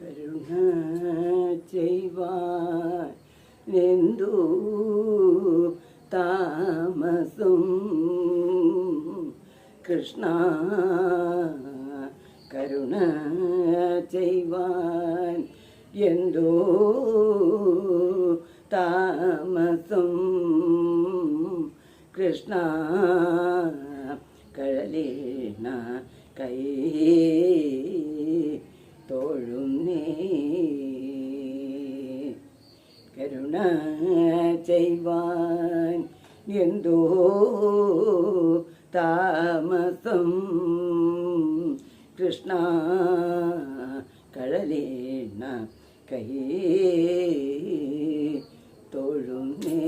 കരുണ ചെയ്വാൻ എന്തു താമസം. കൃഷ്ണ കരുണ ചെയ്വാൻ എന്തോ താമസം. കൃഷ്ണ കഴലീണ കൈ തോഴുന്നേ. കരുണ ചെയ്വാൻ എന്തോ താമസം. കൃഷ്ണ കഴലീണ കൈ തൊഴുന്നേ.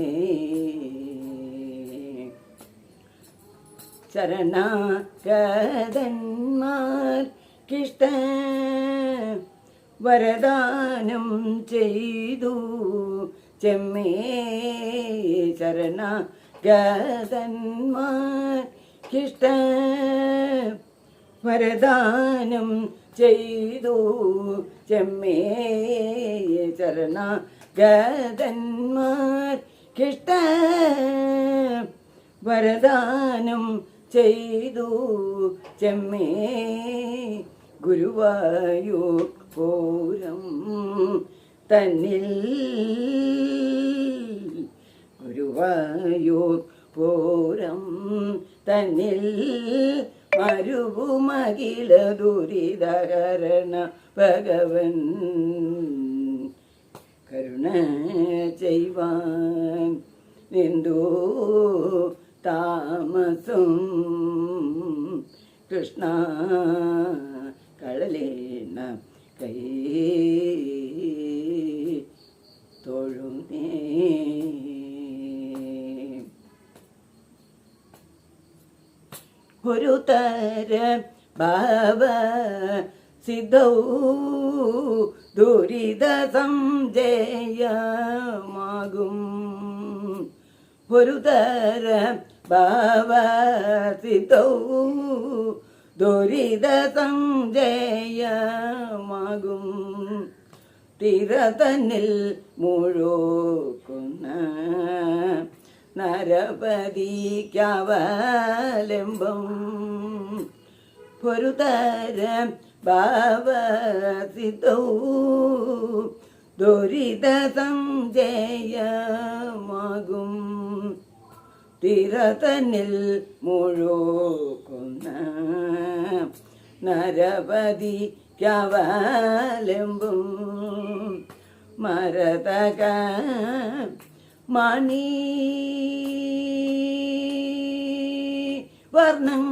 ശരണാഗതന്മാർ കിഷ്ട വരദാനം ചെയ്തു. ചെമ്മേ ശരണാഗതന്മാർ കിഷ്ട വരദാനം ചെയ്തു. ചെമ്മേ ശരണാഗതന്മാർ കിഷ്ട വരദാനം ചെയ്തു. ചെമ്മേ ഗുരുവായൂർ പൂരം തന്നിൽ. ഗുരുവായൂർ പൂരം തന്നിൽ മരുവുമകില ദുരിതകരണ ഭഗവൻ. കരുണ ചെയ്വാൻ നിന്ദു താമസം കൃഷ്ണ കടലേണ കൈ തൊഴുന്നേ. ഒരു തര ഭാവ സിദ്ധൗ ദുരിത സംജയമാകും. ഒരു തര ഭാവ സിദ്ധൗ ദുരിത സംജയമാകും. തിരതന്നിൽ മുഴുക്കുന്ന നരപതിക്കവലംബം. പൊരുതര ഭാവസിതൗ ദുരിത സംജയമാകും തിരതന്നിൽ മുഴുക്കുന്ന നരപതി കവലമ്പും മരതക മണി വർണം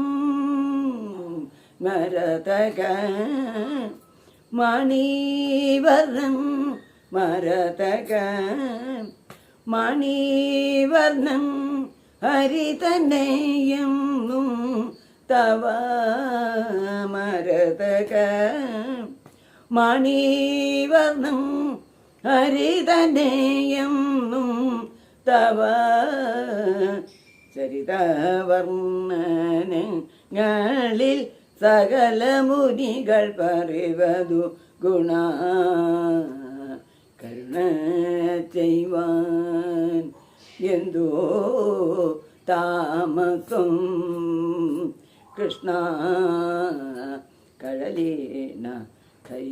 മരതക മണിവർണം മരതക മണിവർണം തന്നെയും തവ മരതക മണിവർണം തന്നെയും തവ ചരിതവർണനങ്ങളിൽ സകല മുനികൾ പറയുവതു ഗുണ കരുണ ചെയ്യുവാൻ എന്തോ താമസം? കൃഷ്ണ കഴലേന കൈ